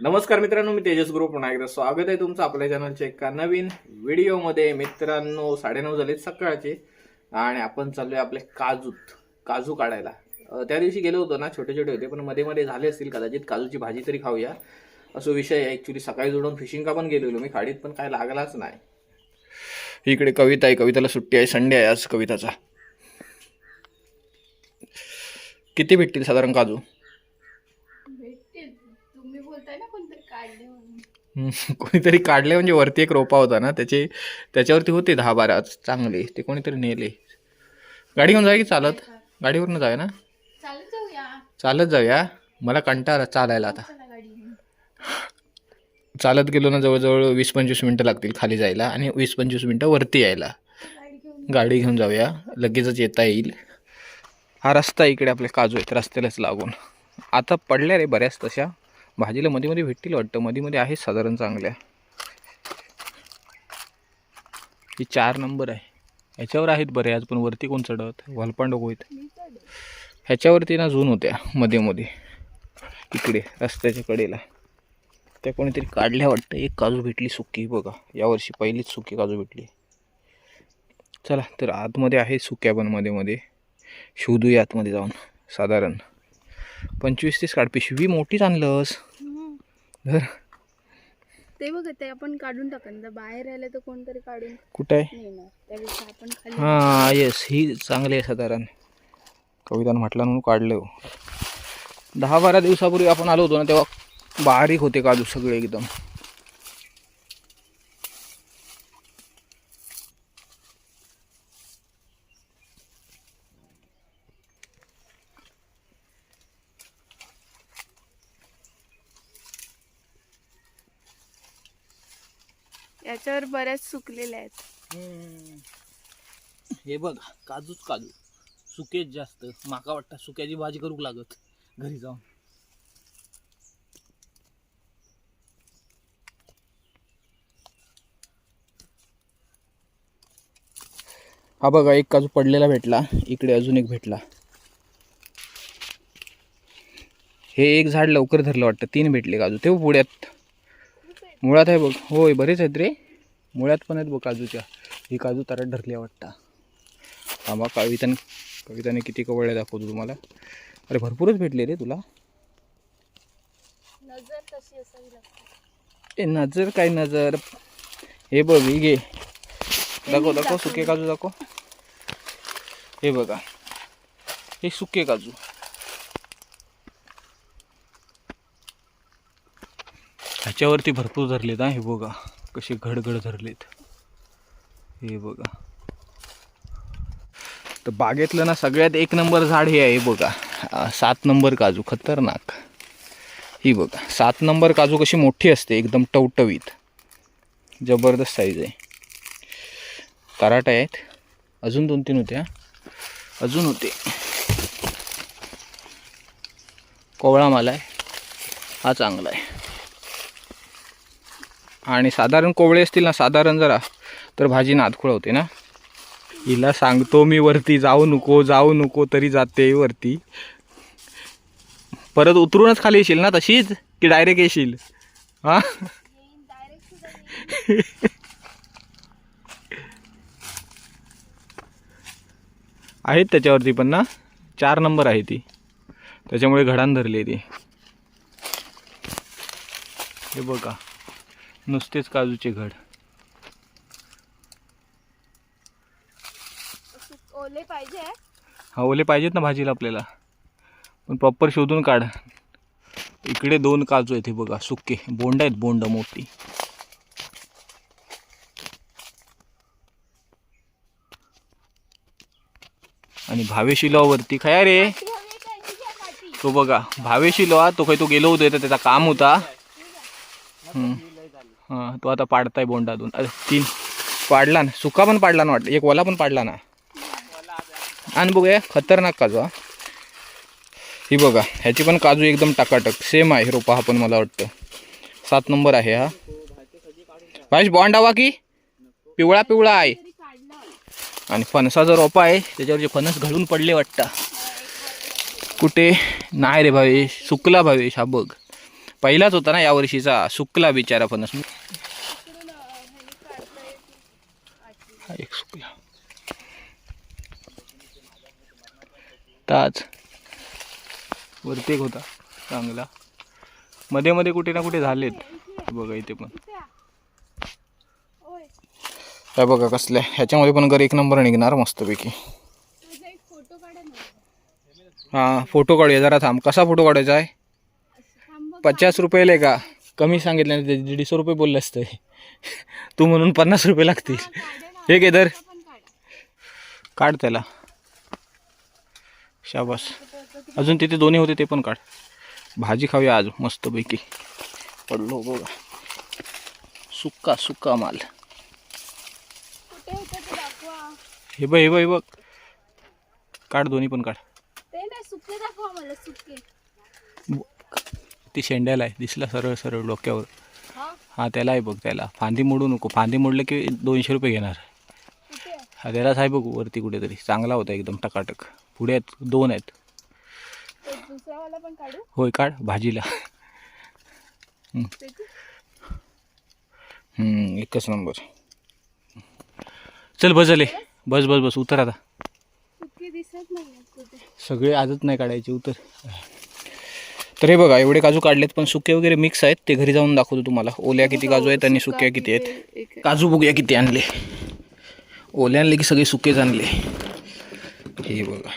नमस्कार मित्रांनो मी तेजस ग्रुप पुन्हा एकदा स्वागत आहे तुमचं आपल्या चॅनलच्या एका नवीन व्हिडिओमध्ये. मित्रांनो साडेनऊ झाले सकाळचे आणि आपण चाललोय आपले काजूत काजू काढायला. त्या दिवशी गेलो होतो ना छोटे छोटे होते पण मध्ये मध्ये झाले असतील कदाचित काजूची भाजी तरी खाऊया. असं विषय आहे ॲक्च्युली सकाळी जोडून फिशिंगला पण गेलेलो मी खाडीत पण काय लागलाच नाही. इकडे कविता आहे कविताला सुट्टी आहे संडे आहे आज कविताचा. किती भेटतील साधारण काजू भेटतील तुम्ही बोलताय ना कोणतरी काढले म्हणजे वरती एक रोपा होता ना त्याचे त्याच्यावरती होते दहा बारा चांगले ते कोणीतरी नेले. गाडी घेऊन जाऊया की चालत. गाडीवरनं जाऊया ना? चालत जाऊया. मला कंटाळा चालायला आता. चालत गेलो ना जवळजवळ वीस पंचवीस मिनटं लागतील खाली जायला आणि वीस पंचवीस मिनटं वरती यायला. गाडी घेऊन गाडी घेऊन जाऊया. लगेचच येता येईल. हा रस्ता इकडे आपले काजू आहेत रस्त्यालाच लागून. आता पडल्या रे बऱ्याच तशा. भाजीला मध्ये मध्ये भेटतील वाटतं. मध्ये मध्ये आहेत साधारण चांगल्या. ही चार नंबर आहे. ह्याच्यावर आहेत बरे आज पण वरती कोण चढत? वालपांडव होईत ह्याच्यावरती ना जून होत्या मध्ये मध्ये. इकडे रस्त्याच्या कडेला. त्या कोणीतरी काढल्या वाटतं. एक काजू भेटली सुकी बघा. यावर्षी पहिलीच सुकी काजू भेटली. चला तर आतमध्ये आहे सुक्या पण मध्ये मध्ये. शोधूया आतमध्ये जाऊन साधारण. पंचवीस तीस काढ. पिशवी मोठीच आणलंस. ते बघ ते आपण काढून टाकन जर बाहेर राहिलं तर कोणतरी काढून कुठं आहे? नेणार. त्यापेक्षा आपण खाली हां येस ही चांगली आहे साधारण. कवितानं म्हटलं म्हणून काढलं हो. दहा बारा दिवसापूर्वी आपण आलो होतो ना तेव्हा बारीक होते काजू सगळे एकदम. याच्यावर बऱ्याच सुकलेल्या आहेत. हे बघ काजूच काजू. सुकेच जास्त. माका वाटतं सुक्याची भाजी करूक लागत घरी जाऊन. हा बघा एक काजू पडलेला भेटला. इकडे अजून एक भेटला. हे एक झाड लवकर धरलं वाटतं. तीन भेटले काजू. ते पुढ्यात. मुळात आहे बघ होय बरेच आहेत रे. मुळात पण आहेत बघ काजूच्या. ही काजू तारात धरली वाटतं. थांबा कविताने कविताने किती कवळ्या दाखवतो तुम्हाला. अरे भरपूरच भेटले रे तुला. नजर ए नजर काय नजर? हे बघ ही घे. दाखव दाखव सुके काजू दाखव. हे बघा. हे सुके काजू. ह्याच्यावरती भरपूर धरलेत हा हे बघा. कसे घडघड धरलेत. हे बघा. तर बागेतलं ना सगळ्यात एक नंबर झाड हे आहे बघा. सात नंबर काजू खतरनाक. ही बघा सात नंबर काजू कशी मोठी असते एकदम टवटवीत. जबरदस्त साईज आहे. कराट आहेत. अजून दोन तीन होत्या. अजून होते. कोवळा माल आहे. हा चांगला आहे. आणि साधारण कोवळे असतील ना साधारण जरा तर भाजी नादखुळ होते ना. हिला सांगतो मी वरती जाऊ नको जाऊ नको तरी जाते वरती. परत उतरूनच खाली येशील ना तशीच की डायरेक्ट येशील? हा? आहेत त्याच्यावरती पण ना चार नंबर आहे ती. त्याच्यामुळे घडान धरली ती. हे बघा. नुसतेच काजूचे घड. ओले पाहिजे. हा ओले पाहिजेत ना भाजीला आपल्याला. पण प्रॉपर शोधून काढ. इकडे दोन काजू आहेत हे बघा सुके. बोंड आहेत बोंड मोठी. आणि भावेशी वरती काय रे. तो बघा भावेशी लोहा तो काही तो गेलो होतो त्याचा काम होता. हम्म. हां तो आता पाडताय बोंडातून. अरे तीन. पाडला ना. सुका पण पाडला ना वाटतं एक ओला पण पाडला ना. आणि बघूया खतरनाक काजू हा. ही बघा ह्याची पण काजू एकदम टकाटक. सेम आहे रोपा हा पण मला वाटतं. सात नंबर आहे हा. भाईश बॉन्ड हवा की? पिवळा पिवळा आहे. आणि फणसाचा रोपा आहे. त्याच्यावर जे फणस घालून पडले वाटतं. कुठे? नाही रे भावेश. सुकला भावेश हा बघ. पहिलाच होता ना यावर्षीचा सुकला बिचारा फणस एक सुकला ताज वरती एक होता चांगला. मध्ये मध्ये कुठे ना कुठे झालेत. बघा इथे पण. काय बघा कसल्या ह्याच्यामध्ये पण घर एक नंबर निघणार मस्तपैकी. हां फोटो काढूया जरा थांब. कसा फोटो काढायचा आहे? पचास रुपयाला आहे का? कमी सांगितलं ना दीडशे रुपये बोलले असतं. तू म्हणून पन्नास रुपये लागतील. हे घे तर काढ त्याला. शाबास. अजून तिथे दोन्ही होते ते पण काढ. भाजी खाऊया आज मस्तपैकी. पडलो बघा. सुक्का सुक्का माल. हे बघ हे बघ हे बघ. काढ दोन्ही पण काढ. सुके दाखवा मला सुके. ती शेंड्याला आहे दिसला सरळ सरळ डोक्यावर. हा? हा त्याला आहे बघ त्याला. फांदी मोडू नको. फांदी मोडलं की दोनशे रुपये घेणार? हा त्यालाच आहे बघू वरती कुठेतरी. चांगला होता एकदम टकाटक. पुढे आहेत दोन आहेत. होय काढ भाजीला. एकच नंबर. चल बस झाले बस बस बस. उतर आता. सगळे आजच नाही काढायचे. उतर. तर हे बघा एवढे काजू काढलेत पण सुके वगैरे मिक्स आहेत. ते घरी जाऊन दाखवतो तुम्हाला. ओल्या किती काजू आहेत आणि सुक्या किती आहेत. काजू बघूया किती आणले. ओले आणले की सगळे सुकेच आणले. हे बघा.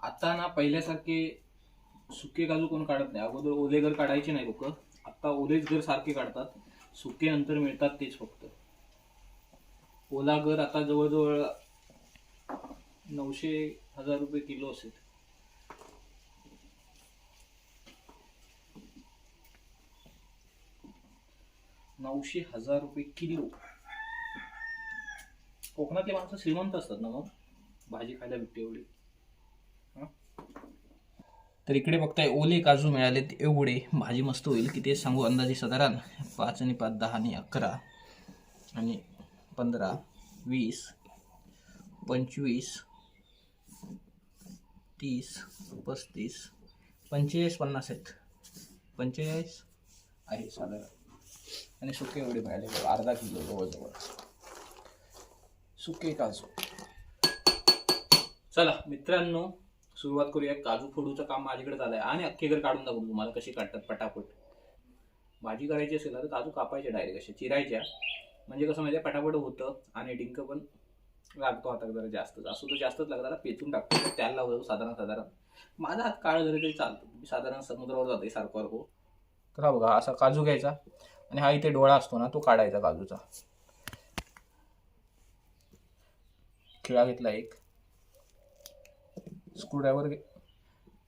आता ना पहिल्यासारखे सुके काजू कोण काढत नाही. अगोदर ओले घर काढायचे नाही लोक. आता ओलेच घर सारखे काढतात. सुके नंतर मिळतात तेच फक्त. ओला घर आता जवळजवळ नऊशे हजार रुपये किलो असेल. नऊशे हजार रुपये किलो. कोकणातले माणसं श्रीमंत असतात ना मग? भाजी खायला भेटते एवढी. तर इकडे बघताय ओले काजू मिळाले एवढे. भाजी मस्त होईल. की ते सांगू अंदाजे साधारण? पाच आणि पाच दहा आणि अकरा. आणि पंधरा वीस पंचवीस तीस पस्तीस पंचेचाळीस पन्नास आहेत. पंचेचाळीस आहे साधारण. आणि सुके एवढे मिळाले अर्धा किलो जवळजवळ. सुके काजू. चला मित्रांनो सुरुवात करूया. काजू फोडूचं काम माझ्याकडे झालंय. आणि अख्खे घर काढून दाखवू तुम्हाला कशी काढतात पटापट. भाजी करायची असेल ना तर काजू कापायचे डायरेक्ट असे चिरायच्या. म्हणजे कसं माहिती पटापट होतं आणि डिंक पण लागतो हातात जरा जास्तच. असं तो जास्तच लागला पेचून टाकतो. म्हणजे त्याला लावतो साधारण साधारण. माझा हात काळ जरी तरी चालतो. मी साधारण समुद्रावर जाते सारखं सारखं. तर हा बघा असा काजू घ्यायचा. आणि हा इथे डोळा असतो ना तो काढायचा काजूचा खिळा घेतला एक. स्क्रूड्रायव्हर घे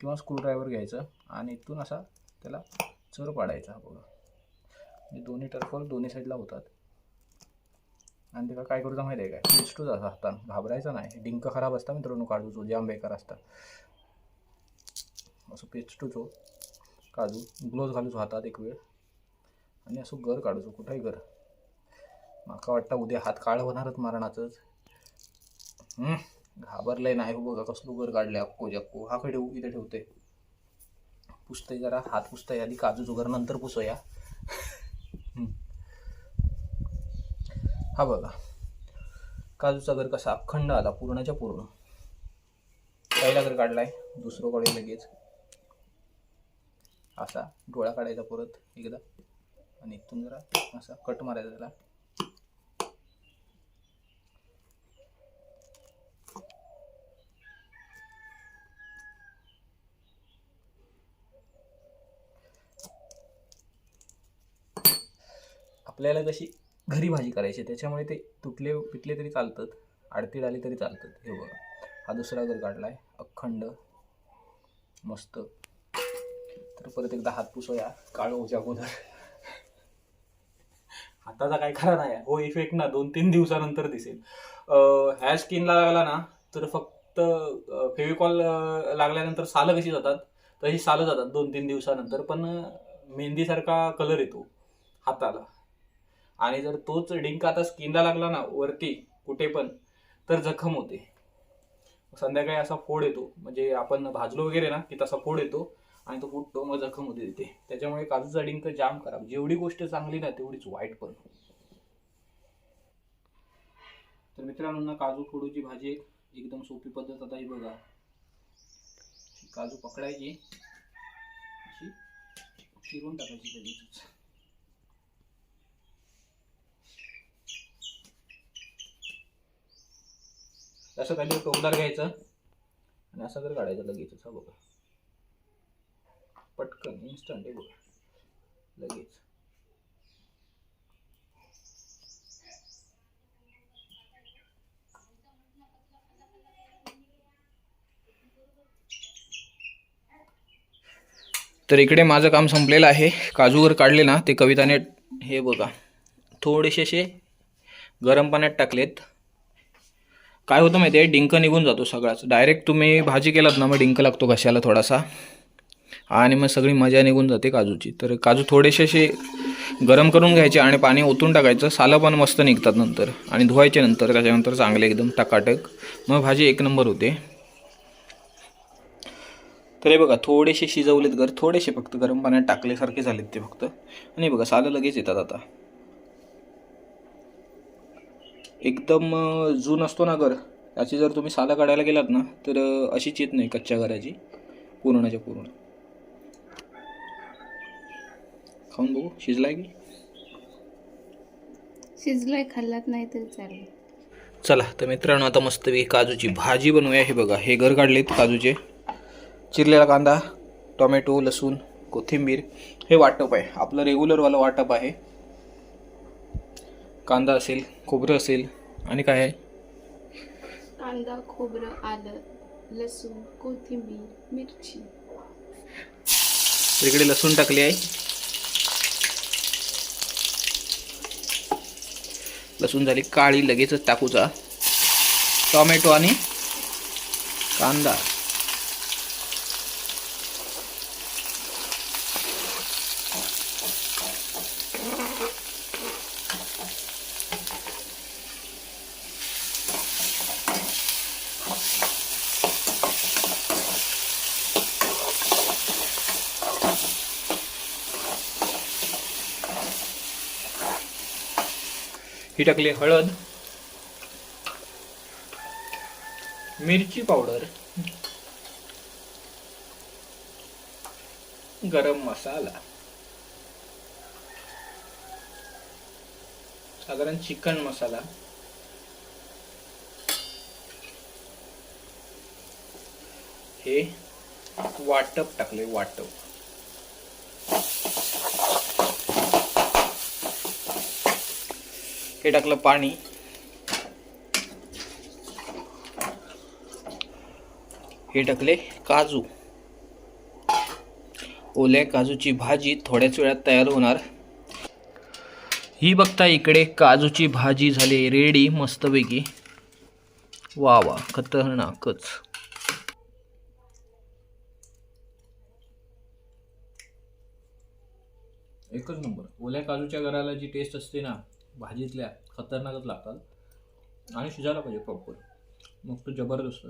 किंवा स्क्रूड्रायव्हर घ्यायचं आणि इथून असा त्याला चर पाडायचा बघा. म्हणजे दोन्ही टर्फवर दोन्ही साईडला होतात. आणि त्याला काय करूचा माहिती आहे काय पेस्टूच असा हातान घाबरायचा नाही. डिंक खराब असता मित्रांनो काजूचो जाम बेकार असतात. असं पेस्टूचो हो. काजू. ग्लोव्ज घालूच हातात एक वेळ. आणि असं घर काढूचो कुठंही घर. माका वाटतं उद्या हात काळ होणारच मारणाचंच. घाबरलंय नाही हो बघा कसलो घर काढले अक्को जक्को हा कडे इथे ठेवते. पुसतंय जरा हात पुसतंय. आधी काजूचं घर नंतर पुसूया. हा बघा. काजूचा घर कसा अखंड आला पूर्णच्या पूर्ण. पहिला घर काढलाय दुसरं कडे लगेच. असा डोळा काढायचा परत एकदा. आणि इथून जरा असा कट मारायचा त्याला. आपल्याला कशी घरी भाजी करायची त्याच्यामुळे ते तुटले पिटले तरी चालतात आडतीड आली तरी चालतात. हे बघा. हा दुसरा घर काढलाय अखंड मस्त. तर परत एकदा हात पुसूया काळो ओच्या अगोदर हाताचा काय खरा नाही हो इफेक्ट ना दोन तीन दिवसानंतर दिसेल. ह्या स्किनला लागला ना तर फक्त फेविकॉल लागल्यानंतर सालं कशी जातात? तशी सालं जातात दोन तीन दिवसानंतर पण मेहंदीसारखा कलर येतो हाताला. आणि जर तोच डिंक आता स्किनला लागला ना वरती कुठे पण तर जखम होते. संध्याकाळी असा फोड येतो. म्हणजे आपण भाजलो वगैरे ना की तसा फोड येतो. आणि तो खूप मग जखम होते तिथे. त्याच्यामुळे काजूचा डिंक जाम खराब. जेवढी गोष्ट चांगली ना तेवढीच वाईट पण. तर मित्रांनो ना काजू फोडूची भाजी एक एकदम सोपी पद्धत आता ही बघा. काजू पकडायची. अशी चिरून टाकायची लगेचच. असं काहीतरी टोकदार घ्यायचं आणि असं जर काढायचं लगेचच हा बघा. पटकन इन्स्टंट आहे बघा. लगेच. तर इकडे माझं काम संपलेलं आहे. काजूवर काढले ना ते कविताने हे बघा. थोडेसे असे गरम पाण्यात टाकलेत. काय होतं माहिती आहे डिंक निघून जातो सगळाच. डायरेक्ट तुम्ही भाजी केलात ना मग डिंक लागतो घशाला थोडासा. आणि मग सगळी मजा निघून जाते काजूची. तर काजू थोडेसे असे गरम करून घ्यायचे आणि पाणी ओतून टाकायचं. सालं पण मस्त निघतात नंतर. आणि धुवायचे नंतर त्याच्यानंतर चांगले एकदम टकाटक. मग भाजी एक नंबर होते. तर हे बघा थोडेसे शिजवलेत घर. थोडेसे फक्त गरम पाण्यात टाकल्यासारखे झालेत ते फक्त. आणि बघा सालं लगेच येतात आता. एकदम जून असतो ना घर याची जर तुम्ही सालं काढायला गेलात ना तर अशीच येत नाही कच्च्या घराची. पूर्णच्या पूर्ण खाऊन बघू. शिजलाय की? शिजलाय खाल्लात नाही तरी चालेल. चला तर मित्रांनो आता मस्तपैकी काजूची भाजी बनवूया. हे बघा हे घर काढलेत काजूचे. चिरलेला कांदा टोमॅटो लसूण कोथिंबीर. हे वाटप आहे. आपलं रेग्युलरवालं वाटप आहे. कांदा असेल खोबरं असेल आणि काय आहे? कांदा खोबरं आलं लसूण कोथिंबीर मिरची. इकडे लसूण टाकले आहे. लसूण झाली काळी लगेचच टाकूचा टोमॅटो आणि कांदा. ही टाकली हळद मिरची पावडर गरम मसाला साधारण चिकन मसाला हे वाटप टाकले वाटप. हे टाकलं पाणी. हे टाकले काजू. ओल्या काजूची भाजी थोड्याच वेळात तयार होणार. ही बघता इकडे काजूची भाजी झाली रेडी मस्तपैकी वा वा खतरनाकच. एकच नंबर ओल्या काजूच्या घराला जी टेस्ट असते ना भाजीतल्या खतरनाकच लागतात. आणि शिजायला पाहिजे प्रॉपर मग तो जबरदस्त.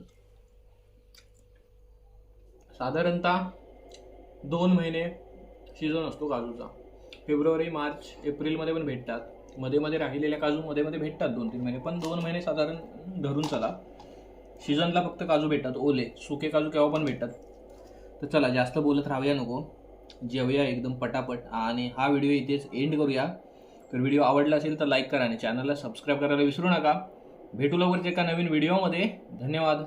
साधारणतः दोन महिने सीझन असतो काजूचा. फेब्रुवारी मार्च एप्रिलमध्ये पण भेटतात. मध्ये मध्ये राहिलेल्या काजू मध्ये मध्ये भेटतात दोन तीन महिने. पण दोन महिने साधारण धरून चला. सीझनला फक्त काजू भेटतात. ओले सुके काजू केव्हा पण भेटतात. तर चला जास्त बोलत राहूया नको. जेवूया एकदम पटापट. आणि हा व्हिडिओ इथेच एंड करूया. तर व्हिडिओ आवडला असेल तर लाईक करा आणि चॅनलला सबस्क्राईब करायला विसरू नका. भेटू लवकरच एका नवीन व्हिडिओमध्ये धन्यवाद.